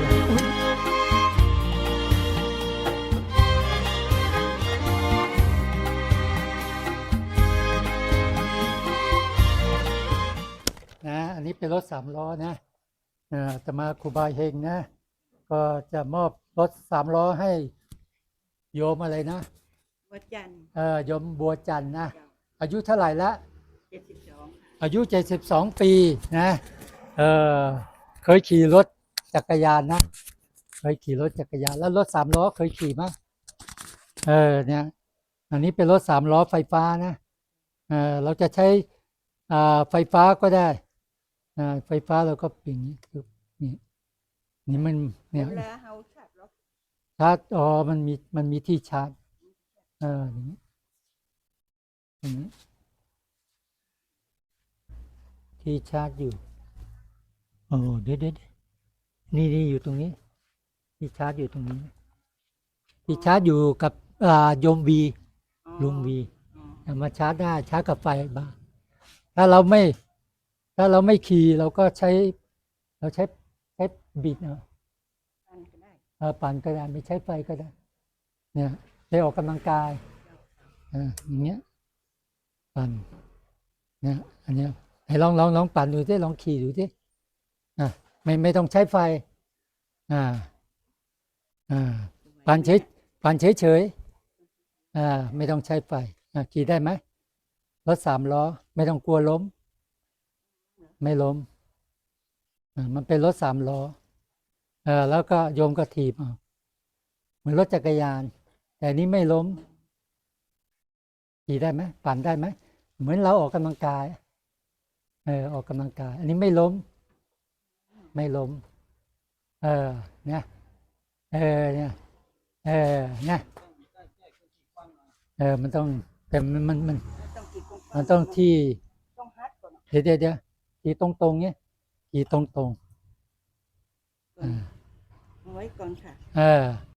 แล้วเลยอุ๊ยนะอันนี้เป็นรถสามล้อนะเอ่อจะมาครูบาเฮงนะ ก็จะมอบรถสามล้อให้โยมอะไรนะวัดจันทร์เออโยมบัวจันทร์นะ อายุเท่าไหร่ละเจ็ดสิบสองอายุ72ปีนะเออเคยขี่รถ จักรยานนะ เคยขี่รถจักรยาน แล้วรถสามล้อเคยขี่มั้ยเออเนี่ย อันนี้เป็นรถสามล้อไฟฟ้านะเออเราจะใช้อ่าไฟฟ้าก็ได้อ่าไฟฟ้าเราก็ปิ่งนี้คือนี่นี่มันเนี่ยเวลาเฮาชัดรถชาร์จอ๋อมันมีมันมีที่ชาร์จเอออย่างนี้อย่างนี้ที่ชาร์จอยู่โอ้เดี๋ยวเดี๋ยวเดี๋ยว นี่นี่อยู่ตรงนี้ที่ชาร์จอยู่ตรงนี้ที่ชาร์จอยู่กับอ่าโยมวีอ๋อลุงวีอ๋อเอามาชาร์จได้ชาร์จกับไฟบ้างถ้าเราไม่ ถ้าเราไม่ขี่เราก็ใช้ เราใช้ใช้บิดเอาอันก็ได้เออปั่นก็ได้ไม่ใช้ไฟก็ได้ เนี่ยได้ออกกำลังกายเอออย่างเงี้ยปั่นเนี่ยอันเนี้ยให้ลองลองลองปั่นดูสิลองขี่ดูสิอะ ไม่ไม่ต้องใช้ไฟ อ่า อ่าปั่นเฉยปั่นเฉยเฉยๆอ่า ไม่ต้องใช้ไฟ อ่าขี่ได้ไหมรถสามล้อ ไม่ต้องกลัวล้ม ไม่ล้ม อ่า มันเป็นรถสามล้อ เออแล้วก็โยมก็ถีบเอาเหมือนรถจักรยาน แต่อันนี้ไม่ล้มขี่ได้ไหมปั่นได้ไหม เหมือนเราออกกำลังกาย เออ ออกกำลังกาย อันนี้ไม่ล้ม ไม่ล้มเออเนี่ยเออเนี่ยเออเนี่ยเออมันต้องแต่มันมันมันไม่ต้องกี่กงมันต้องที่ต้องฮัดก่อนเดี๋ยวเดี๋ยวเดี๋ยวที่ตรงตรงๆเนี้ยที่ตรงตรงๆก่อนเอาไว้ก่อนค่ะ เออ